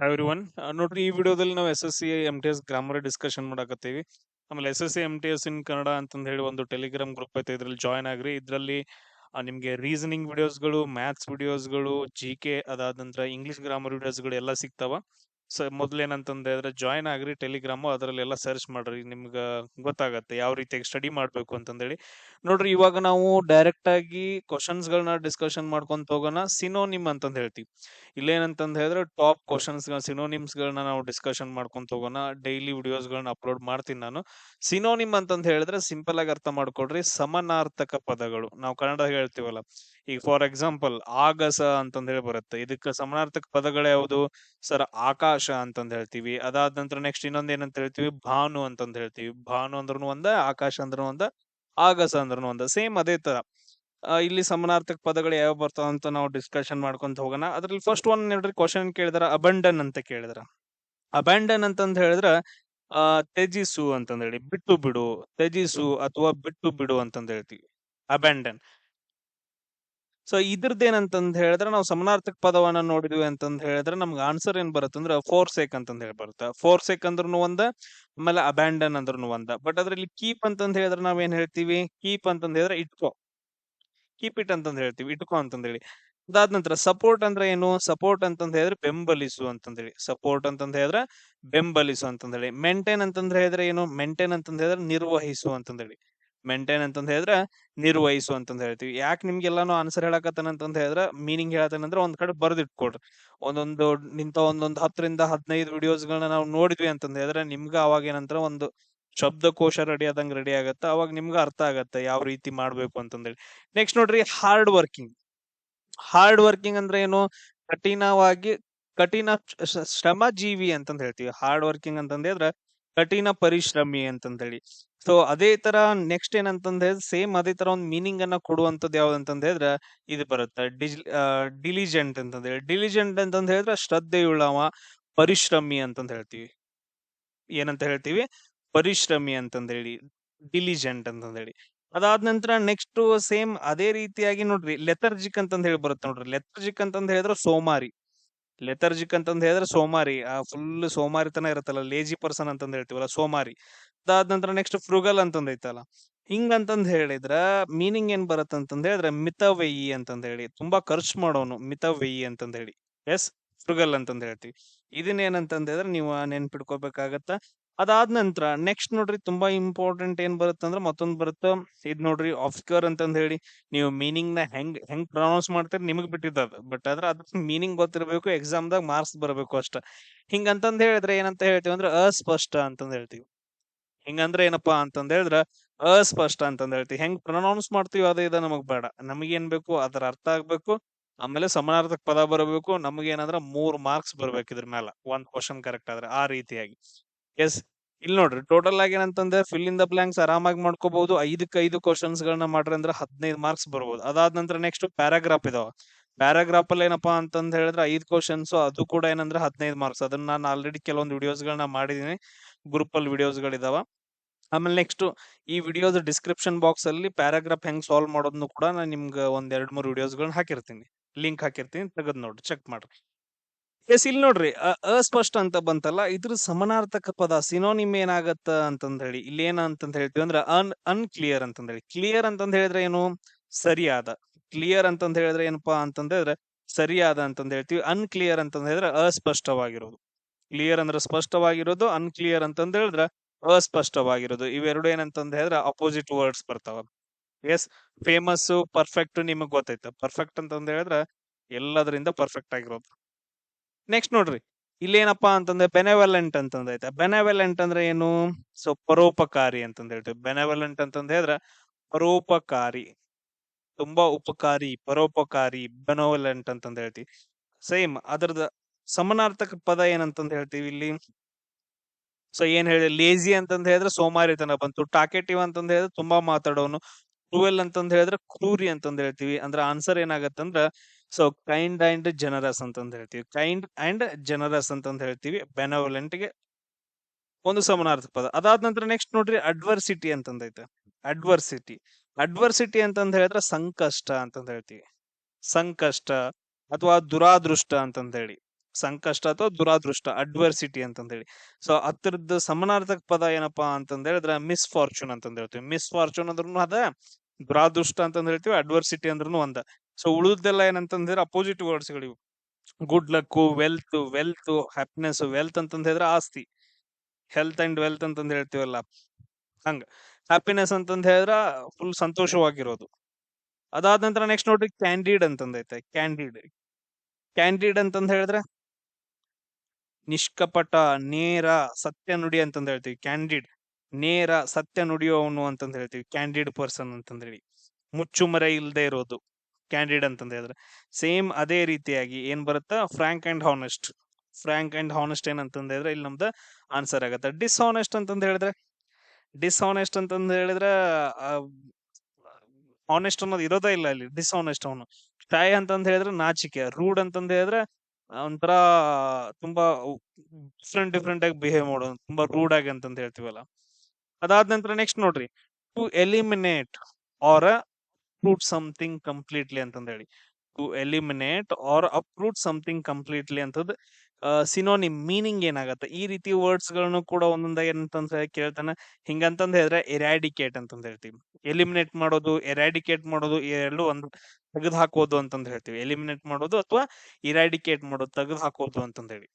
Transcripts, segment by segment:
Hi everyone ನೋಡ್ರಿ ಈ ವಿಡಿಯೋದಲ್ಲಿ ನಾವು S S C M T S grammar discussion ಮಾಡಕತ್ತೀವಿ. ಆಮೇಲೆ S S C M T S in Kannada ಅಂತಂದು ಹೇಳಿ ಒಂದು ಟೆಲಿಗ್ರಾಮ್ ಗ್ರೂಪ್ ಐತೆ, ಇದ್ರಲ್ಲಿ ಜಾಯ್ನ್ ಆಗ್ರಿ. ಇದರಲ್ಲಿ ನಿಮಗೆ ರೀಸನಿಂಗ್ ವಿಡಿಯೋಸ್ಗಳು ಮ್ಯಾಥ್ಸ್ ವಿಡಿಯೋಸ್ಗಳು ಜಿ ಕೆ ಅದಾದ ನಂತರ ಇಂಗ್ಲಿಷ್ ಗ್ರಾಮರ್ ವಿಡಿಯೋಸ್ಗಳು ಎಲ್ಲ ಸಿಗ್ತಾವ. ಸೊ ಮೊದ್ಲೇನಂತಂದ ಹೇಳಿದ್ರೆ ಜಾಯಿನ್ ಆಗ್ರಿ ಟೆಲಿಗ್ರಾಮು ಅದರಲ್ಲೆಲ್ಲ ಸರ್ಚ್ ಮಾಡ್ರಿ, ನಿಮ್ಗೆ ಗೊತ್ತಾಗತ್ತೆ ಯಾವ ರೀತಿಯಾಗಿ ಸ್ಟಡಿ ಮಾಡಬೇಕು ಅಂತಂದೇಳಿ. ನೋಡ್ರಿ ಇವಾಗ ನಾವು ಡೈರೆಕ್ಟ್ ಆಗಿ ಕ್ವಶನ್ಸ್ಗಳನ್ನ ಡಿಸ್ಕಷನ್ ಮಾಡ್ಕೊಂತ ಹೋಗೋಣ ಸಿನೋನಿಮ್ ಅಂತಂದ್ ಹೇಳ್ತೀವಿ. ಇಲ್ಲೇನಂತಂದ್ ಹೇಳಿದ್ರೆ ಟಾಪ್ ಕ್ವಶನ್ಸ್ ಸಿನೋನಿಮ್ಸ್ ಗಳನ್ನ ನಾವು ಡಿಸ್ಕಷನ್ ಮಾಡ್ಕೊಂತ ಹೋಗೋಣ ಡೈಲಿ ವಿಡಿಯೋಸ್ಗಳನ್ನ ಅಪ್ಲೋಡ್ ಮಾಡ್ತೀನಿ ನಾನು. ಸಿನೋನಿಮ್ ಅಂತಂದ್ ಹೇಳಿದ್ರೆ ಸಿಂಪಲ್ ಆಗಿ ಅರ್ಥ ಮಾಡ್ಕೊಡ್ರಿ, ಸಮನಾರ್ಥಕ ಪದಗಳು. ನಾವು ಕನ್ನಡ ಹೇಳ್ತೀವಲ್ಲ ಈಗ ಫಾರ್ ಎಕ್ಸಾಂಪಲ್ ಆಗಸ ಅಂತಂದ ಹೇಳಿ ಬರುತ್ತೆ. ಇದಕ್ಕೆ ಸಮನಾರ್ಥಕ ಪದಗಳು ಯಾವುದು? ಸರ್, ಆಕಾಶ ಅಂತಂದ್ ಹೇಳ್ತೀವಿ. ಅದಾದ ನಂತರ ನೆಕ್ಸ್ಟ್ ಇನ್ನೊಂದ್ ಏನಂತ ಹೇಳ್ತೀವಿ? ಭಾನು ಅಂತಂದ ಹೇಳ್ತೀವಿ. ಭಾನು ಅಂದ್ರೂ ಒಂದ, ಆಕಾಶ ಅಂದ್ರೂ ಒಂದ, ಆಗಸ ಅಂದ್ರೂ ಒಂದ. ಸೇಮ್ ಅದೇ ತರ. ಇಲ್ಲಿ ಸಮನಾರ್ಥಕ ಪದಗಳು ಯಾವ ಬರ್ತಾವ ಅಂತ ನಾವು ಡಿಸ್ಕಷನ್ ಮಾಡ್ಕೊಂತ ಹೋಗೋಣ. ಅದ್ರಲ್ಲಿ ಫಸ್ಟ್ ಒನ್ ನೋಡ್ರಿ ಕ್ವಶನ್ ಕೇಳಿದಾರ ಅಬಂಡನ್ ಅಂತ ಕೇಳಿದ್ರ. ಅಬಂಡನ್ ಅಂತಂದ ಹೇಳಿದ್ರ, ಆ, ತ್ಯಜಿಸು ಅಂತಂದ್ ಹೇಳಿ. ಬಿಟ್ಟು ಬಿಡು, ತ್ಯಜಿಸು ಅಥವಾ ಬಿಟ್ಟು ಬಿಡು ಅಂತಂದ ಹೇಳ್ತೀವಿ. ಅಬಂಡನ್ ಸೊ ಇದ್ರದ್ದೇನಂತಂದ್ ಹೇಳಿದ್ರೆ ನಾವು ಸಮನಾರ್ಥಕ ಪದವನ್ನ ನೋಡಿದ್ವಿ ಅಂತಂದ್ ಹೇಳಿದ್ರೆ ನಮ್ಗೆ ಆನ್ಸರ್ ಏನ್ ಬರುತ್ತೆ ಅಂದ್ರೆ ಫೋರ್ ಸೇಕ್ ಅಂತಂದ್ ಹೇಳಿ ಬರುತ್ತೆ. ಫೋರ್ ಸೇಕ್ ಅಂದ್ರೂ ಒಂದ, ಆಮೇಲೆ ಅಬ್ಯಾಂಡನ್ ಅಂದ್ರೂ ಒಂದ. ಬಟ್ ಅದ್ರಲ್ಲಿ ಕೀಪ್ ಅಂತಂದ್ ಹೇಳಿದ್ರೆ ಏನ್ ಹೇಳ್ತೀವಿ? ಕೀಪ್ ಅಂತಂದ್ ಹೇಳಿದ್ರೆ ಇಟ್ಕೋ. ಕೀಪ್ ಇಟ್ ಅಂತಂದ್ ಹೇಳ್ತೀವಿ. ಇಟ್ಕೋ ಅಂತಂದ್ ಹೇಳಿ. ಅದಾದ ನಂತರ ಸಪೋರ್ಟ್ ಅಂದ್ರೆ ಏನು? ಸಪೋರ್ಟ್ ಅಂತಂದ್ ಹೇಳಿದ್ರೆ ಬೆಂಬಲಿಸು ಅಂತಂದ್ ಹೇಳಿ. ಸಪೋರ್ಟ್ ಅಂತಂದ್ ಹೇಳಿದ್ರೆ ಬೆಂಬಲಿಸು ಅಂತಂದ್ ಹೇಳಿ. ಮೇಂಟೈನ್ ಅಂತಂದ್ರೆ ಹೇಳಿದ್ರೆ ಏನು? ಮೇಂಟೈನ್ ಅಂತಂದ್ ಹೇಳಿದ್ರೆ ನಿರ್ವಹಿಸು ಅಂತಂದ್ ಹೇಳಿ. ಮೇಂಟೈನ್ ಅಂತಂದ್ ಹೇಳಿದ್ರೆ ನಿರ್ವಹಿಸು ಅಂತಂದ್ ಹೇಳ್ತೀವಿ. ಯಾಕೆ ನಿಮ್ಗೆಲ್ಲಾನು ಆನ್ಸರ್ ಹೇಳಕತ್ತಾನ ಅಂತಂದ್ ಹೇಳಿದ್ರೆ ಮೀನಿಂಗ್ ಹೇಳತ್ತಾನಂದ್ರೆ ಒಂದ್ ಕಡೆ ಬರ್ದಿಟ್ಕೊಡ್ರಿ. ಒಂದೊಂದು ನಿಂತ ಒಂದೊಂದು ಹತ್ತರಿಂದ ಹದಿನೈದು ವಿಡಿಯೋಸ್ಗಳನ್ನ ನಾವು ನೋಡಿದ್ವಿ ಅಂತಂದ್ ಹೇಳಿದ್ರೆ ನಿಮ್ಗ ಅವಾಗ ಏನಂದ್ರೆ ಒಂದು ಶಬ್ದಕೋಶ ರೆಡಿ ಆದಂಗ್ ರೆಡಿ ಆಗತ್ತೆ. ಅವಾಗ ನಿಮ್ಗ ಅರ್ಥ ಆಗತ್ತೆ ಯಾವ ರೀತಿ ಮಾಡ್ಬೇಕು ಅಂತಂದೇಳಿ ನೆಕ್ಸ್ಟ್ ನೋಡ್ರಿ ಹಾರ್ಡ್ ವರ್ಕಿಂಗ್ ಹಾರ್ಡ್ ವರ್ಕಿಂಗ್ ಅಂದ್ರೆ ಏನು? ಕಠಿಣವಾಗಿ ಕಠಿಣ ಶ- ಶ್ರಮಜೀವಿ ಅಂತಂದ್ ಹೇಳ್ತೀವಿ. ಹಾರ್ಡ್ ವರ್ಕಿಂಗ್ ಅಂತಂದ್ರೆ ಕಠಿಣ ಪರಿಶ್ರಮಿ ಅಂತಂದೇಳಿ. ಸೊ ಅದೇ ತರ ನೆಕ್ಸ್ಟ್ ಏನಂತಂದ್ರೆ ಸೇಮ್ ಅದೇ ತರ ಒಂದು ಮೀನಿಂಗ್ ಅನ್ನ ಕೊಡುವಂತದ್ದು ಯಾವ್ದು ಅಂತಂದ್ ಹೇಳಿದ್ರೆ ಇದು ಬರುತ್ತೆ. ಡಿಜ್ ಡಿಲಿಜೆಂಟ್ ಅಂತ ಹೇಳಿ ಡಿಲಿಜೆಂಟ್ ಅಂತಂದ್ ಹೇಳಿದ್ರೆ ಶ್ರದ್ಧೆಯುಳ್ಳವ, ಪರಿಶ್ರಮಿ ಅಂತಂದ ಹೇಳ್ತೀವಿ. ಏನಂತ ಹೇಳ್ತೀವಿ? ಪರಿಶ್ರಮಿ ಅಂತಂದೇಳಿ. ಡಿಲಿಜೆಂಟ್ ಅಂತಂದೇಳಿ. ಅದಾದ ನಂತರ ನೆಕ್ಸ್ಟ್ ಸೇಮ್ ಅದೇ ರೀತಿಯಾಗಿ ನೋಡ್ರಿ ಲೆಥರ್ಜಿಕ್ ಅಂತಂದ ಹೇಳಿ ಬರುತ್ತೆ ನೋಡ್ರಿ. ಲೆಥರ್ಜಿಕ್ ಅಂತಂದ ಹೇಳಿದ್ರೆ ಸೋಮಾರಿ. ಲೆಥರ್ಜಿಕ್ ಅಂತಂದ್ ಹೇಳಿದ್ರೆ ಸೋಮಾರಿ. ಆ ಫುಲ್ ಸೋಮಾರಿತನ ಇರುತ್ತಲ್ಲ ಲೇಜಿ ಪರ್ಸನ್ ಅಂತಂದ್ ಹೇಳ್ತೀವಲ್ಲ, ಸೋಮಾರಿ. ಅದಾದ ನಂತರ ನೆಕ್ಸ್ಟ್ ಫ್ರುಗಲ್ ಅಂತಂದೈತಲ್ಲ ಹಿಂಗ್ ಅಂತಂದ್ ಹೇಳಿದ್ರ ಮೀನಿಂಗ್ ಏನ್ ಬರುತ್ತೆ ಅಂತಂದ್ ಹೇಳಿದ್ರೆ ಮಿತವ್ಯಯಿ ಅಂತಂದ್ ಹೇಳಿ. ತುಂಬಾ ಖರ್ಚು ಮಾಡೋನು ಮಿತವ್ಯಯಿ ಅಂತಂದ್ ಹೇಳಿ. ಎಸ್ ಫ್ರುಗಲ್ ಅಂತಂದ್ ಹೇಳ್ತೀವಿ. ಇದನ್ನ ಏನಂತಂದ್ ಹೇಳಿದ್ರೆ ನೀವು ನೆನ್ಪಿಡ್ಕೋಬೇಕಾಗತ್ತ ಅದಾದ ನಂತರ ನೆಕ್ಸ್ಟ್ ನೋಡ್ರಿ ತುಂಬಾ ಇಂಪಾರ್ಟೆಂಟ್ ಏನ್ ಬರುತ್ತೆ ಅಂದ್ರೆ ಮತ್ತೊಂದು ಬರುತ್ತೆ. ಇದ್ ನೋಡ್ರಿ ಆಫ್ಸ್ಕರ್ ಅಂತಂದ ಹೇಳಿ ನೀವು ಮೀನಿಂಗ್ನ ಹೆಂಗ್ ಹೆಂಗ್ ಪ್ರೊನೌನ್ಸ್ ಮಾಡ್ತೀರಿ ನಿಮಗ್ ಬಿಟ್ಟಿದ್ದ ಬಟ್ ಆದ್ರೆ ಅದ್ರ ಮೀನಿಂಗ್ ಗೊತ್ತಿರಬೇಕು ಎಕ್ಸಾಮ್ ದಾಗ ಮಾರ್ಕ್ಸ್ ಬರಬೇಕು ಅಷ್ಟ. ಹಿಂಗಂತಂದ್ ಹೇಳಿದ್ರೆ ಏನಂತ ಹೇಳ್ತೀವಿ ಅಂದ್ರೆ ಅಸ್ಪಷ್ಟ ಅಂತಂದ್ ಹೇಳ್ತೀವಿ. ಹಿಂಗಂದ್ರೆ ಏನಪ್ಪಾ ಅಂತಂದ ಹೇಳಿದ್ರ ಅಸ್ಪಷ್ಟ ಅಂತಂದ್ ಹೇಳ್ತೀವಿ. ಹೆಂಗ್ ಪ್ರೊನೌನ್ಸ್ ಮಾಡ್ತೀವಿ ಅದೇ ಇದ ನಮಗ್ ಬೇಡ. ನಮಗೇನ್ ಬೇಕು ಅದರ ಅರ್ಥ ಆಗ್ಬೇಕು. ಆಮೇಲೆ ಸಮಾನಾರ್ಥಕ ಪದ ಬರಬೇಕು. ನಮಗೇನಂದ್ರ ಮೂರ್ ಮಾರ್ಕ್ಸ್ ಬರ್ಬೇಕು ಇದ್ರ ಮೇಲೆ ಒಂದ್ ಕ್ವಶನ್ ಕರೆಕ್ಟ್ ಆದ್ರೆ ಆ ರೀತಿಯಾಗಿ. ಎಸ್ ಇಲ್ಲಿ ನೋಡ್ರಿ ಟೋಟಲ್ ಆಗಿ ಏನಂತಂದ್ರೆ ಫಿಲ್ ಇನ್ ದ ಬ್ಲಾಂಕ್ಸ್ ಆರಾಮಾಗಿ ಮಾಡ್ಕೋಬಹುದು ಐದಕ್ಕೆ ಐದು ಕ್ವಶನ್ಸ್ ಗಳನ್ನ ಮಾಡ್ರಿ ಅಂದ್ರೆ ಹದಿನೈದು ಮಾರ್ಕ್ಸ್ ಬರ್ಬೋದು. ಅದಾದ ನಂತರ ನೆಕ್ಸ್ಟ್ ಪ್ಯಾರಾಗ್ರಾಫ್ ಇದಾವ. ಪ್ಯಾರಾಗ್ರಾಫ್ ಅಲ್ಲಿ ಏನಪ್ಪಾ ಅಂತಂದ್ ಹೇಳಿದ್ರೆ ಐದು ಕ್ವಶನ್ಸ್ ಅದು ಕೂಡ ಏನಂದ್ರೆ ಹದಿನೈದು ಮಾರ್ಕ್ಸ್ ಅದನ್ನ ನಾನು ಆಲ್ರೆಡಿ ಕೆಲವೊಂದು ವಿಡಿಯೋಸ್ ಗಳನ್ನ ಮಾಡಿದೀನಿ. ಗ್ರೂಪ್ ಅಲ್ಲಿ ವಿಡಿಯೋಸ್ ಗಳಿದಾವ ಆಮೇಲೆ ನೆಕ್ಸ್ಟ್ ಈ ವಿಡಿಯೋದ ಡಿಸ್ಕ್ರಿಪ್ಷನ್ ಬಾಕ್ಸ್ ಅಲ್ಲಿ ಪ್ಯಾರಾಗ್ರಾಫ್ ಹೆಂಗ್ ಸಾಲ್ವ್ ಮಾಡೋದನ್ನು ಕೂಡ ನಾನು ನಿಮ್ಗೆ ಒಂದ್ ಎರಡ್ ಮೂರು ವಿಡಿಯೋಸ್ ಗಳನ್ನ ಹಾಕಿರ್ತೀನಿ. ಲಿಂಕ್ ಹಾಕಿರ್ತೀನಿ. ತೆಗೆದ್ ನೋಡ್ರಿ ಚೆಕ್ ಮಾಡ್ರಿ. ಎಸ್, ಇಲ್ಲಿ ನೋಡ್ರಿ ಅಸ್ಪಷ್ಟ ಅಂತ ಬಂತಲ್ಲ, ಇದ್ರ ಸಮನಾರ್ಥಕ ಪದ ಸಿನೋನಿಮ್ ಏನಾಗತ್ತ ಅಂತಂದ ಹೇಳಿ ಇಲ್ಲಿ ಏನ ಅಂತಂದ ಹೇಳ್ತೀವಿ ಅಂದ್ರೆ ಅನ್ ಅನ್ಕ್ಲಿಯರ್ ಅಂತಂದ ಹೇಳಿ ಕ್ಲಿಯರ್ ಅಂತಂದ ಹೇಳಿದ್ರೆ ಏನು? ಸರಿಯಾದ. ಕ್ಲಿಯರ್ ಅಂತಂದ ಹೇಳಿದ್ರೆ ಏನಪ್ಪಾ ಅಂತಂದ ಹೇಳಿದ್ರೆ, ಸರಿಯಾದ ಅಂತಂದ ಹೇಳ್ತೀವಿ. ಅನ್ಕ್ಲಿಯರ್ ಅಂತಂದ ಹೇಳಿದ್ರೆ ಅಸ್ಪಷ್ಟವಾಗಿರೋದು. ಕ್ಲಿಯರ್ ಅಂದ್ರೆ ಸ್ಪಷ್ಟವಾಗಿರೋದು ಅನ್ಕ್ಲಿಯರ್ ಅಂತಂದ ಹೇಳಿದ್ರೆ ಅಸ್ಪಷ್ಟವಾಗಿರೋದು. ಇವೆರಡು ಏನಂತಂದ ಹೇಳಿದ್ರೆ ಅಪೋಸಿಟ್ ವರ್ಡ್ಸ್ ಬರ್ತಾವ. ಎಸ್ ಫೇಮಸ್ ಪರ್ಫೆಕ್ಟ್ ನಿಮಗ್ ಗೊತ್ತೈತೆ. ಪರ್ಫೆಕ್ಟ್ ಅಂತಂದ ಹೇಳಿದ್ರೆ ಎಲ್ಲದರಿಂದ ಪರ್ಫೆಕ್ಟ್ ಆಗಿರೋದು. ನೆಕ್ಸ್ಟ್ ನೋಡ್ರಿ. ಇಲ್ಲೇನಪ್ಪಾ ಅಂತಂದ್ರೆ ಬೆನೆವೆಲೆಂಟ್ ಅಂತಂದೈತೆ ಬೆನೆವೆಲೆಂಟ್ ಅಂದ್ರೆ ಏನು? ಸೊ ಪರೋಪಕಾರಿ ಅಂತಂದ ಹೇಳ್ತೀವಿ. ಬೆನೆವೆಲೆಂಟ್ ಅಂತಂದ್ರೆ ಹೇಳಿದ್ರೆ ಪರೋಪಕಾರಿ, ತುಂಬಾ ಉಪಕಾರಿ, ಪರೋಪಕಾರಿ ಬೆನೋವೆಲೆಂಟ್ ಅಂತಂದ ಹೇಳ್ತೀವಿ. ಸೇಮ್ ಅದರದ ಸಮನಾರ್ಥಕ ಪದ ಏನಂತಂದ ಹೇಳ್ತೀವಿ ಇಲ್ಲಿ? ಸೊ ಏನ್ ಹೇಳಿ? ಲೇಜಿ ಅಂತಂದ ಹೇಳಿದ್ರೆ ಸೋಮಾರಿತನ ಬಂತು. ಟಾಕೆಟಿವ್ ಅಂತಂದ ಹೇಳಿದ್ರೆ ತುಂಬಾ ಮಾತಾಡೋನು. ಕ್ರೂವೆಲ್ ಅಂತಂದ ಹೇಳಿದ್ರೆ ಕ್ರೂರಿ ಅಂತಂದ ಹೇಳ್ತೀವಿ. ಅಂದ್ರೆ ಆನ್ಸರ್ ಏನಾಗತ್ತಂದ್ರ ಸೊ ಕೈಂಡ್ ಅಂಡ್ ಜನರಸ್ ಅಂತ ಹೇಳ್ತೀವಿ. ಕೈಂಡ್ ಅಂಡ್ ಜನರಸ್ ಅಂತಂದು ಹೇಳ್ತೀವಿ. ಗೆ ಒಂದು ಸಮಾನಾರ್ಥಕ ಪದ. ಅದಾದ ನಂತರ ನೆಕ್ಸ್ಟ್ ನೋಡ್ರಿ ಅಡ್ವರ್ಸಿಟಿ ಅಂತಂದೈತೆ ಅಡ್ವರ್ಸಿಟಿ ಅಡ್ವರ್ಸಿಟಿ ಅಂತಂದು ಹೇಳಿದ್ರೆ ಸಂಕಷ್ಟ ಅಂತಂದು ಹೇಳ್ತೀವಿ. ಸಂಕಷ್ಟ ಅಥವಾ ದುರಾದೃಷ್ಟ ಅಂತಂದ ಹೇಳಿ. ಸಂಕಷ್ಟ ಅಥವಾ ದುರಾದೃಷ್ಟ ಅಡ್ವರ್ಸಿಟಿ ಅಂತಂದೇಳಿ ಸೊ ಹತ್ತಿರದ ಸಮಾನಾರ್ಥಕ ಪದ ಏನಪ್ಪಾ ಅಂತಂದ ಹೇಳಿದ್ರೆ ಮಿಸ್ ಫಾರ್ಚೂನ್ ಅಂತಂದ ಹೇಳ್ತೀವಿ. ಮಿಸ್ ಫಾರ್ಚೂನ್ ಅಂದ್ರೂ ಅದ, ದುರಾದೃಷ್ಟ ಅಂತಂದ ಹೇಳ್ತೀವಿ ಅಡ್ವರ್ಸಿಟಿ ಅಂದ್ರೂ ಒಂದ. ಸೊ ಉಳಿದೆಲ್ಲ ಏನಂತಂದ್ರೆ opposite words ಗಳಿವು. Good luck wealth wealth happiness wealth ಅಂತಂದ ಹೇಳಿದ್ರೆ ಆಸ್ತಿ. ಹೆಲ್ತ್ ಅಂಡ್ ವೆಲ್ತ್ ಅಂತಂದ ಹೇಳ್ತೀವಲ್ಲ. ಹಂಗ. ಹ್ಯಾಪಿನೆಸ್ ಅಂತಂದ ಹೇಳಿದ್ರ ಫುಲ್ ಸಂತೋಷವಾಗಿರೋದು. ಅದಾದ ನಂತರ ನೆಕ್ಸ್ಟ್ ನೋಡ್ರಿ ಕ್ಯಾಂಡಿಡ್ ಅಂತಂದೈತೆ ಕ್ಯಾಂಡಿಡ್ ಕ್ಯಾಂಡಿಡ್ ಅಂತಂದ ಹೇಳಿದ್ರೆ ನಿಷ್ಕಪಟ, ನೇರ, ಸತ್ಯ ನುಡಿ ಅಂತಂದ ಹೇಳ್ತೀವಿ. ಕ್ಯಾಂಡಿಡ್ ನೇರ, ಸತ್ಯ ನುಡಿಯೋವನು ಅಂತಂದ ಹೇಳ್ತೀವಿ. ಕ್ಯಾಂಡಿಡ್ ಪರ್ಸನ್ ಅಂತಂದ ಹೇಳಿ. ಮುಚ್ಚುಮರೆ ಇಲ್ಲದೆ ಇರೋದು. ಕ್ಯಾಂಡಿಡ್ ಅಂತಂದ ಹೇಳಿದ್ರೆ. ಸೇಮ್ ಅದೇ ರೀತಿಯಾಗಿ ಏನ್ ಬರುತ್ತಾ? Frank and honest frank and honest ಏನಂತಂದ ಹೇಳಿದ್ರೆ ಇಲ್ಲಿ ನಮ್ದು ಆನ್ಸರ್ ಆಗತ್ತೆ. ಡಿಸ್ಹಾನೆಸ್ಟ್ ಅಂತಂದ ಹೇಳಿದ್ರೆ? ಡಿಸ್ಹಾನೆಸ್ಟ್ ಅಂತಂದ ಹೇಳಿದ್ರೆ ಹಾನೆಸ್ಟ್ ಅನ್ನೋದು ಇರೋದೇ ಇಲ್ಲ ಅಲ್ಲಿ. ಡಿಸ್ಹಾನೆಸ್ಟ್ ಅವನು. ಟ್ರೈ ಅಂತಂದ ಹೇಳಿದ್ರೆ ನಾಚಿಕೆ. ರೂಡ್ ಅಂತಂದ ಹೇಳಿದ್ರೆ ಒಂಥರ ತುಂಬಾ ಡಿಫ್ರೆಂಟ್ ಡಿಫ್ರೆಂಟ್ ಆಗಿ ಬಿಹೇವ್ ಮಾಡೋದು. ತುಂಬಾ ರೂಡ್ ಆಗಿ ಅಂತಂದ ಹೇಳ್ತೀವಲ್ಲ. ಅದಾದ ನಂತರ ನೆಕ್ಸ್ಟ್ ನೋಡ್ರಿ. To eliminate or uproot something completely ಅಂತಂದ ಹೇಳಿ. To eliminate or uproot something completely ಅಂತದ್ ಸಿನೋನಿಮ್ ಮೀನಿಂಗ್ ಏನಾಗತ್ತೆ? ಈ ರೀತಿ ವರ್ಡ್ಸ್ಗಳನ್ನು ಕೂಡ ಒಂದೊಂದಾಗಿ ಏನಂತಂದ್ರೆ ಕೇಳ್ತಾನೆ. ಹಿಂಗಂತಂದ್ ಹೇಳಿದ್ರೆ ಎರಾಡಿಕೇಟ್ ಅಂತಂದ ಹೇಳ್ತೀವಿ. ಎಲಿಮಿನೇಟ್ ಮಾಡೋದು ಎರಾಡಿಕೇಟ್ ಮಾಡೋದು ಎರಡು ಒಂದು ತೆಗೆದು ಹಾಕೋದು ಅಂತಂದ್ ಹೇಳ್ತೀವಿ. ಎಲಿಮಿನೇಟ್ ಮಾಡೋದು ಅಥವಾ ಇರಾಡಿಕೇಟ್ ಮಾಡೋದು ತೆಗೆದು ಹಾಕೋದು ಅಂತಂದ್ ಹೇಳಿ.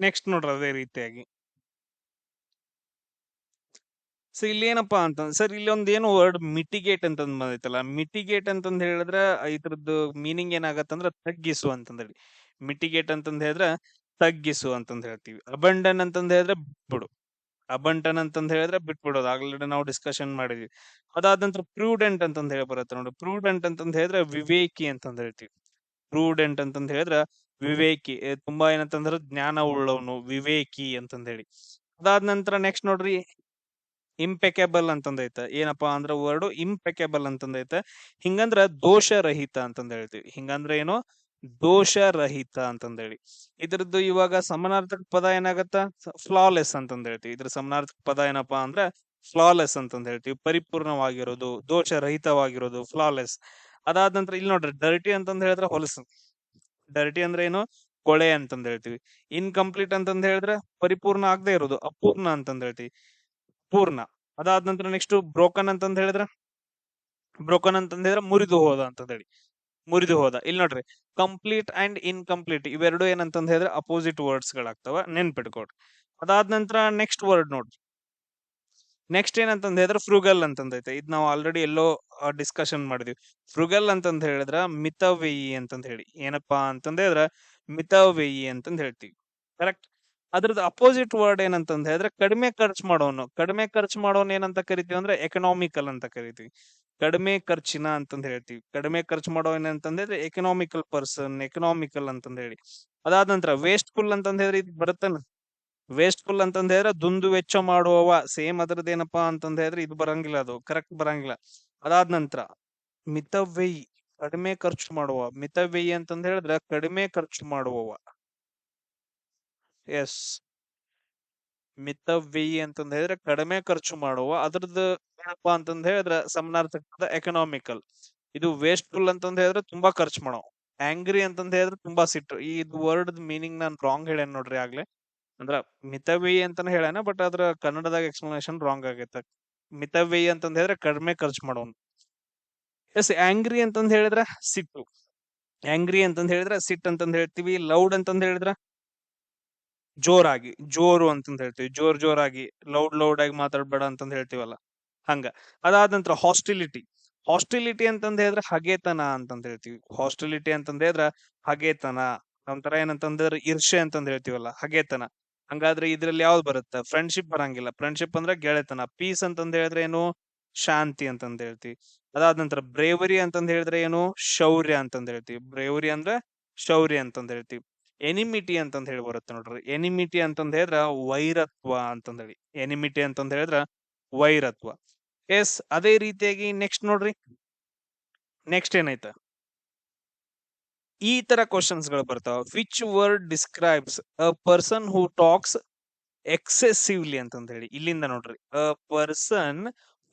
ನೆಕ್ಸ್ಟ್ ನೋಡ್ರಿ ಅದೇ ರೀತಿಯಾಗಿ. ಸೊ ಇಲ್ಲಿ ಏನಪ್ಪಾ ಅಂತ ಸರ್ ಇಲ್ಲಿ ಒಂದ್ ಏನು ವರ್ಡ್ ಮಿಟಿಗೇಟ್ ಅಂತಂದ್ ಬಂದೈತಲ್ಲ ಮಿಟಿಗೇಟ್ ಅಂತಂದ್ ಹೇಳಿದ್ರೆ ಇದ್ರದ್ದು ಮೀನಿಂಗ್ ಏನಾಗತ್ತಂದ್ರ ತಗ್ಗಿಸು ಅಂತಂದ್ರಿ ಹೇಳಿ ಮಿಟಿಗೇಟ್ ಅಂತಂದ್ ಹೇಳಿದ್ರೆ ತಗ್ಗಿಸು ಅಂತಂದ್ ಹೇಳ್ತೀವಿ. ಅಬಂಡನ್ ಅಂತಂದ್ ಹೇಳಿದ್ರೆ ಬಿಟ್ಬಿಡು. ಅಬಂಟನ್ ಅಂತಂದ್ ಹೇಳಿದ್ರೆ ಬಿಟ್ಬಿಡೋದು ಆಗ್ಲೇ ನಾವು ಡಿಸ್ಕಷನ್ ಮಾಡಿದ್ವಿ. ಅದಾದ ನಂತರ ಪ್ರೂಡೆಂಟ್ ಅಂತಂದ್ ಹೇಳಿ ಬರುತ್ತೆ ನೋಡಿ. ಪ್ರೂಡೆಂಟ್ ಅಂತಂದ್ ಹೇಳಿದ್ರೆ ವಿವೇಕಿ ಅಂತಂದ್ ಹೇಳ್ತೀವಿ. ಪ್ರೂಡೆಂಟ್ ಅಂತಂದ್ ಹೇಳಿದ್ರೆ ವಿವೇಕಿ. ತುಂಬಾ ಏನಂತಂದ್ರೆ ಜ್ಞಾನ ಉಳ್ಳವನು ವಿವೇಕಿ ಅಂತಂದ್ ಹೇಳಿ. ಅದಾದ ನಂತರ ನೆಕ್ಸ್ಟ್ ನೋಡ್ರಿ ಇಂಪೆಕೆಬಲ್ ಅಂತಂದೈತೆ. ಏನಪ್ಪಾ ಅಂದ್ರ ವರ್ಡ್ ಇಂಪೆಕೆಬಲ್ ಅಂತಂದೈತೆ. ಹಿಂಗಂದ್ರ ದೋಷರಹಿತ ಅಂತಂದ ಹೇಳ್ತೀವಿ. ಹಿಂಗಂದ್ರ ಏನು? ದೋಷರಹಿತ ಅಂತಂದೇಳಿ ಇದ್ರದ್ದು ಇವಾಗ ಸಮಾನಾರ್ಥಕ ಪದ ಏನಾಗತ್ತ? ಫ್ಲಾಲೆಸ್ ಅಂತಂದ ಹೇಳ್ತೀವಿ. ಇದ್ರ ಸಮನಾರ್ಥಕ ಪದ ಏನಪ್ಪಾ ಅಂದ್ರ ಫ್ಲಾಲೆಸ್ ಅಂತಂದ ಹೇಳ್ತೀವಿ. ಪರಿಪೂರ್ಣವಾಗಿರೋದು, ದೋಷರಹಿತವಾಗಿರೋದು ಫ್ಲಾಲೆಸ್ ಅದಾದ ನಂತರ ಇಲ್ಲಿ ನೋಡ್ರಿ ಡರ್ಟಿ ಅಂತಂದ ಹೇಳಿದ್ರೆ ಹೊಲಸು. ಡರ್ಟಿ ಅಂದ್ರೆ ಏನು? ಕೊಳೆ ಅಂತಂದ ಹೇಳ್ತೀವಿ. ಇನ್ಕಂಪ್ಲೀಟ್ ಅಂತಂದ ಹೇಳಿದ್ರೆ ಪರಿಪೂರ್ಣ ಆಗದೆ ಇರೋದು, ಅಪೂರ್ಣ ಅಂತಂದ ಹೇಳ್ತೀವಿ. ಪೂರ್ಣ. ಅದಾದ ನಂತರ ನೆಕ್ಸ್ಟ್ ಬ್ರೋಕನ್ ಅಂತಂದ ಹೇಳಿದ್ರ? ಬ್ರೋಕನ್ ಅಂತಂದ ಹೇಳಿದ್ರೆ ಮುರಿದು ಹೋದ ಅಂತ ಹೇಳಿ. ಮುರಿದು ಹೋದ. ಇಲ್ಲಿ ನೋಡ್ರಿ ಕಂಪ್ಲೀಟ್ ಅಂಡ್ ಇನ್ಕಂಪ್ಲೀಟ್ ಇವೆರಡು ಏನಂತಂದ ಹೇಳಿದ್ರೆ ಅಪೋಸಿಟ್ ವರ್ಡ್ಸ್ ಗಳಾಗ್ತವ ನೆನ್ಪಿಟ್ಕೊಡ್ರಿ ಅದಾದ ನಂತರ ನೆಕ್ಸ್ಟ್ ವರ್ಡ್ ನೋಡ್ರಿ. ನೆಕ್ಸ್ಟ್ ಏನಂತಂದ ಹೇಳಿದ್ರೆ ಫ್ರುಗಲ್ ಅಂತಂದೈತೆ ಇದು ನಾವು ಆಲ್ರೆಡಿ ಎಲ್ಲೋ ಡಿಸ್ಕಷನ್ ಮಾಡಿದ್ವಿ. ಫ್ರುಗಲ್ ಅಂತಂದ ಹೇಳಿದ್ರ ಮಿತವ್ಯಯಿ ಅಂತಂದ ಹೇಳಿ. ಏನಪ್ಪಾ ಅಂತಂದ ಹೇಳಿದ್ರ ಮಿತವ್ಯಯಿ ಅಂತಂದ ಹೇಳ್ತೀವಿ. ಕರೆಕ್ಟ್ ಅದ್ರದ್ದು ಅಪೋಸಿಟ್ ವರ್ಡ್ ಏನಂತಂದ ಹೇಳಿದ್ರೆ ಕಡಿಮೆ ಖರ್ಚು ಮಾಡೋನು. ಕಡಿಮೆ ಖರ್ಚು ಮಾಡೋನ್ ಏನಂತ ಕರಿತೀವಿ ಅಂದ್ರೆ ಎಕನಾಮಿಕಲ್ ಅಂತ ಕರಿತೀವಿ. ಕಡಿಮೆ ಖರ್ಚಿನ ಅಂತಂದ ಹೇಳ್ತೀವಿ. ಕಡಿಮೆ ಖರ್ಚು ಮಾಡೋ ಏನಂತಂದ್ರೆ ಎಕನಾಮಿಕಲ್ ಪರ್ಸನ್ ಎಕನಾಮಿಕಲ್ ಅಂತಂದ ಹೇಳಿ. ಅದಾದ ನಂತರ ವೇಸ್ಟ್ಫುಲ್ ಅಂತಂದ ಹೇಳಿದ್ರೆ ಇದು ಬರುತ್ತಲ್ಲ ವೇಸ್ಟ್ಫುಲ್ ಅಂತಂದ ಹೇಳಿದ್ರೆ, ದುಂದು ವೆಚ್ಚ ಮಾಡುವವ. ಸೇಮ್ ಅದ್ರದ್ದು ಏನಪ್ಪಾ ಅಂತಂದ ಹೇಳಿದ್ರೆ, ಇದು ಬರಂಗಿಲ್ಲ ಅದು. ಕರೆಕ್ಟ್ ಬರಂಗಿಲ್ಲ. ಅದಾದ ನಂತರ ಮಿತವ್ಯಯಿ, ಕಡಿಮೆ ಖರ್ಚು ಮಾಡುವ ಮಿತವ್ಯಯಿ ಅಂತಂದ ಹೇಳಿದ್ರೆ, ಕಡಿಮೆ ಖರ್ಚು ಮಾಡುವವ. ಎಸ್ ಮಿತವ್ಯಯಿ ಅಂತಂದ ಹೇಳಿದ್ರೆ ಕಡಿಮೆ ಖರ್ಚು ಮಾಡುವ, ಅದ್ರದ್ದು ಏನಪ್ಪ ಅಂತಂದ ಹೇಳಿದ್ರೆ ಸಮನಾರ್ಥಕ ಎಕನಾಮಿಕಲ್ ಇದು ವೇಸ್ಟ್ಫುಲ್ ಅಂತಂದ ಹೇಳಿದ್ರೆ ತುಂಬಾ ಖರ್ಚು ಮಾಡೋ ಆಂಗ್ರಿ ಅಂತಂದ ಹೇಳಿದ್ರೆ ತುಂಬಾ ಸಿಟ್ಟು. ಈ ವರ್ಡ್ ಮೀನಿಂಗ್ ನಾನು ರಾಂಗ್ ಹೇಳೇನ್ ನೋಡ್ರಿ ಆಗ್ಲೇ. ಅಂದ್ರ ಮಿತವ್ಯಯಿ ಅಂತಾನೆ ಹೇಳೇನ ಬಟ್ ಅದ್ರ ಕನ್ನಡದಾಗ ಎಕ್ಸ್ಪ್ಲನೇಷನ್ ರಾಂಗ್ ಆಗೈತೆ. ಮಿತವ್ಯಯಿ ಅಂತಂದ ಹೇಳಿದ್ರೆ ಕಡಿಮೆ ಖರ್ಚು ಮಾಡೋನು ಎಸ್ ಆಂಗ್ರಿ ಅಂತಂದ ಹೇಳಿದ್ರೆ ಸಿಟ್ಟು. ಆಂಗ್ರಿ ಅಂತಂದ ಹೇಳಿದ್ರೆ ಸಿಟ್ ಅಂತಂದ ಹೇಳ್ತೀವಿ ಲೌಡ್ ಅಂತಂದ ಹೇಳಿದ್ರೆ ಜೋರಾಗಿ, ಜೋರು ಅಂತಂದ ಹೇಳ್ತೀವಿ. ಜೋರ್, ಜೋರಾಗಿ, ಲೌಡ್ ಲೌಡ್ ಆಗಿ ಮಾತಾಡ್ಬೇಡ ಅಂತಂದ ಹೇಳ್ತೀವಲ್ಲ, ಹಂಗ. ಅದಾದ ನಂತರ ಹಾಸ್ಟಿಲಿಟಿ ಹಾಸ್ಟಿಲಿಟಿ ಅಂತಂದ ಹೇಳಿದ್ರೆ ಹಗೆತನ ಅಂತಂದ ಹೇಳ್ತೀವಿ. ಹಾಸ್ಟಿಲಿಟಿ ಅಂತಂದ ಹೇಳಿದ್ರೆ ಹಗೆತನ. ಒಂಥರ ಏನಂತಂದ್ರೆ ಇರ್ಷೆ ಅಂತಂದ ಹೇಳ್ತೀವಲ್ಲ, ಹಗೆತನ. ಹಂಗಾದ್ರೆ ಇದ್ರಲ್ಲಿ ಯಾವ್ದು ಬರುತ್ತೆ? ಫ್ರೆಂಡ್ಶಿಪ್ ಬರಂಗಿಲ್ಲ. ಫ್ರೆಂಡ್ಶಿಪ್ ಅಂದ್ರೆ ಗೆಳೆತನ. ಪೀಸ್ ಅಂತಂದ ಹೇಳಿದ್ರೆ ಏನು? ಶಾಂತಿ ಅಂತಂದ ಹೇಳ್ತೀವಿ. ಅದಾದ ನಂತರ ಬ್ರೇವರಿ ಅಂತಂದ ಹೇಳಿದ್ರೆ ಏನು? ಶೌರ್ಯ ಅಂತಂದ ಹೇಳ್ತೀವಿ. ಬ್ರೇವರಿ ಅಂದ್ರೆ ಶೌರ್ಯ ಅಂತಂದ ಹೇಳ್ತೀವಿ. ಎನಿಮಿಟಿ ಅಂತಂದ ಹೇಳಿ ಬರುತ್ತೆ ನೋಡ್ರಿ. ಎನಿಮಿಟಿ ಅಂತಂದ ಹೇಳಿದ್ರ ವೈರತ್ವ ಅಂತಂದ ಹೇಳಿ. ಎನಿಮಿಟಿ ಅಂತಂದ ಹೇಳಿದ್ರ ವೈರತ್ವ. ಎಸ್ ಅದೇ ರೀತಿಯಾಗಿ ನೆಕ್ಸ್ಟ್ ನೋಡ್ರಿ. ನೆಕ್ಸ್ಟ್ ಏನಾಯ್ತ? ಈ ತರ ಕ್ವಶನ್ಸ್ಗಳು ಬರ್ತಾವ. Which word describes a person who talks excessively ಅಂತಂದ ಹೇಳಿ. ಇಲ್ಲಿಂದ ನೋಡ್ರಿ. A person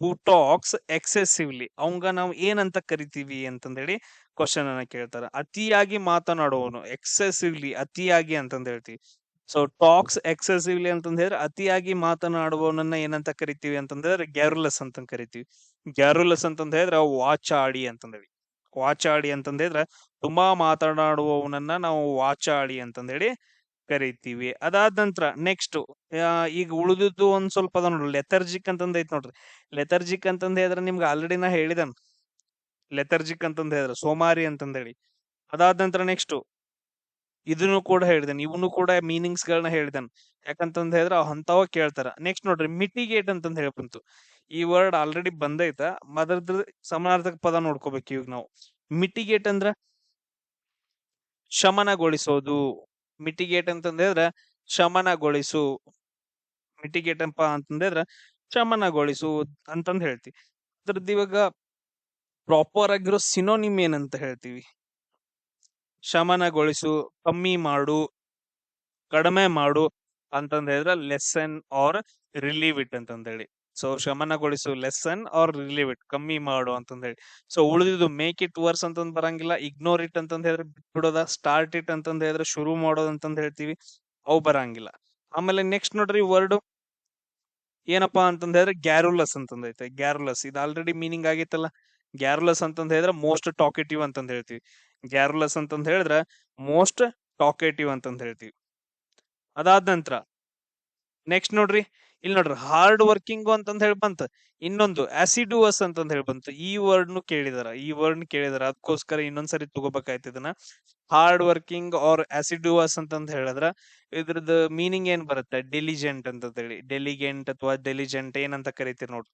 who talks excessively ಅವಂಗ ನಾವು ಏನಂತ ಕರಿತೀವಿ ಅಂತಂದ ಹೇಳಿ ಕ್ವಶನ್ ಅನ್ನ ಕೇಳ್ತಾರೆ. ಅತಿಯಾಗಿ ಮಾತನಾಡುವವನು ಎಕ್ಸೆಸಿವ್ಲಿ ಅತಿಯಾಗಿ ಅಂತಂದ ಹೇಳ್ತೀವಿ. ಸೊ ಟಾಕ್ಸ್ ಎಕ್ಸೆಸಿವ್ಲಿ ಅಂತಂದ ಹೇಳಿದ್ರೆ ಅತಿಯಾಗಿ ಮಾತನಾಡುವವನನ್ನ ಏನಂತ ಕರಿತೀವಿ ಅಂತಂದ್ರೆ ಗ್ಯಾರುಲಸ್ ಅಂತ ಕರಿತೀವಿ. ಗ್ಯಾರುಲಸ್ ಅಂತಂದ ಹೇಳಿದ್ರೆ ವಾಚಾಡಿ ಅಂತಂದವಿ ಹೇಳಿ. ವಾಚಾಡಿ ಅಂತಂದ ಹೇಳಿದ್ರೆ ತುಂಬಾ ಮಾತನಾಡುವವನನ್ನ ನಾವು ವಾಚಾಡಿ ಅಂತಂದೇಳಿ ಕರಿತೀವಿ. ಅದಾದ ನಂತರ ನೆಕ್ಸ್ಟ್ ಈಗ ಉಳಿದಿದ್ದು ಒಂದ್ ಸ್ವಲ್ಪ ಅದ ನೋಡ್ರಿ. ಲೆಥರ್ಜಿಕ್ ಅಂತಂದ ಐತ್ ನೋಡ್ರಿ. ಲೆಥರ್ಜಿಕ್ ಅಂತಂದ ಹೇಳಿದ್ರೆ ನಿಮ್ಗೆ ಆಲ್ರೆಡಿ ನಾ ಹೇಳಿದನ್. ಲೆಥರ್ಜಿಕ್ ಅಂತಂದ ಹೇಳಿದ್ರೆ, ಸೋಮಾರಿ ಅಂತಂದೇಳಿ ಅದಾದ ನಂತರ ನೆಕ್ಸ್ಟ್ ಇದನ್ನು ಕೂಡ ಹೇಳಿದನ್ ಇವನು ಕೂಡ ಮೀನಿಂಗ್ಸ್ ಗಳನ್ನ ಹೇಳಿದನ್ ಯಾಕಂತಂದ್ ಹೇಳಿದ್ರೆ ಅಂತವ ಕೇಳ್ತಾರ. ನೆಕ್ಸ್ಟ್ ನೋಡ್ರಿ ಮಿಟಿಗೇಟ್ ಅಂತಂದ ಹೇಳಿ ಬಂತು. ಈ ವರ್ಡ್ ಆಲ್ರೆಡಿ ಬಂದೈತ ಅದ್ರದ್ದು ಸಮಾನಾರ್ಥಕ ಪದ ನೋಡ್ಕೋಬೇಕು ಇವಾಗ ನಾವು. ಮಿಟಿಗೇಟ್ ಅಂದ್ರ ಶಮನಗೊಳಿಸೋದು. ಮಿಟಿಗೇಟ್ ಅಂತಂದ ಹೇಳಿದ್ರ ಶಮನಗೊಳಿಸು. ಮಿಟಿಗೇಟ್ ಅಂತ ಅಂತಂದ್ರೆ ಶಮನಗೊಳಿಸು ಅಂತಂದ್ ಹೇಳ್ತಿ. ಅದ್ರದ್ದು ಇವಾಗ ಪ್ರಾಪರ್ ಆಗಿರೋ ಸಿನೋನಿಮ್ ಏನಂತ ಹೇಳ್ತೀವಿ? ಶಮನಗೊಳಿಸು, ಕಮ್ಮಿ ಮಾಡು, ಕಡಿಮೆ ಮಾಡು ಅಂತಂದ ಹೇಳಿದ್ರೆ ಲೆಸನ್ ಆರ್ ರಿಲೀವ್ ಇಟ್ ಅಂತಂದ ಹೇಳಿ. ಸೊ ಶಮನಗೊಳಿಸು ಲೆಸನ್ ಆರ್ ರಿಲೀವ್ ಇಟ್ ಕಮ್ಮಿ ಮಾಡು ಅಂತಂದ ಹೇಳಿ. ಸೊ ಉಳಿದಿದ್ದು ಮೇಕ್ ಇಟ್ ವರ್ಸ್ ಅಂತಂದ್ ಬರಂಗಿಲ್ಲ ಇಗ್ನೋರ್ ಇಟ್ ಅಂತಂದ ಹೇಳಿದ್ರೆ ಬಿಟ್ಬಿಡೋದ ಸ್ಟಾರ್ಟ್ ಇಟ್ ಅಂತಂದ ಹೇಳಿದ್ರೆ ಶುರು ಮಾಡೋದು ಅಂತಂದ ಹೇಳ್ತೀವಿ, ಅವು ಬರಂಗಿಲ್ಲ. ಆಮೇಲೆ ನೆಕ್ಸ್ಟ್ ನೋಡ್ರಿ ವರ್ಡ್ ಏನಪ್ಪಾ ಅಂತಂದ ಹೇಳಿದ್ರೆ ಗ್ಯಾರುಲಸ್ ಅಂತಂದೈತೆ ಗ್ಯಾರುಲಸ್ ಇದು ಆಲ್ರೆಡಿ ಮೀನಿಂಗ್ ಆಗೈತಲ್ಲ ಗ್ಯಾರುಲಸ್ ಅಂತಂದ್ ಹೇಳಿದ್ರೆ ಮೋಸ್ಟ್ ಟಾಕೆಟಿವ್ ಅಂತಂದ್ ಹೇಳ್ತೀವಿ. ಗ್ಯಾರುಲಸ್ ಅಂತಂದ್ ಹೇಳಿದ್ರೆ ಮೋಸ್ಟ್ ಟಾಕೇಟಿವ್ ಅಂತಂದ್ ಹೇಳ್ತೀವಿ. ಅದಾದ ನಂತರ ನೆಕ್ಸ್ಟ್ ನೋಡ್ರಿ. ಇಲ್ಲಿ ನೋಡ್ರಿ ಹಾರ್ಡ್ ವರ್ಕಿಂಗ್ ಅಂತಂದ್ ಹೇಳಿ ಬಂತ. ಇನ್ನೊಂದು ಆಸಿಡುವಸ್ ಅಂತಂದ್ ಹೇಳಿ ಬಂತು. ಈ ವರ್ಡ್ ನು ಕೇಳಿದಾರ. ಈ ವರ್ಡ್ ಕೇಳಿದಾರ. ಅದಕ್ಕೋಸ್ಕರ ಇನ್ನೊಂದ್ಸರಿ ತಗೋಬೇಕಾಯ್ತು ಇದನ್ನ. ಹಾರ್ಡ್ ವರ್ಕಿಂಗ್ ಆರ್ ಆಸಿಡುವಸ್ ಅಂತಂದ್ ಹೇಳಿದ್ರ ಇದ್ರದ್ದು ಮೀನಿಂಗ್ ಏನ್ ಬರುತ್ತೆ? ಡೆಲಿಜೆಂಟ್ ಅಂತ ಹೇಳಿ. ಡೆಲಿಗೆಂಟ್ ಅಥವಾ ಡೆಲಿಜೆಂಟ್ ಏನಂತ ಕರಿತೀರಿ ನೋಡ್ರಿ.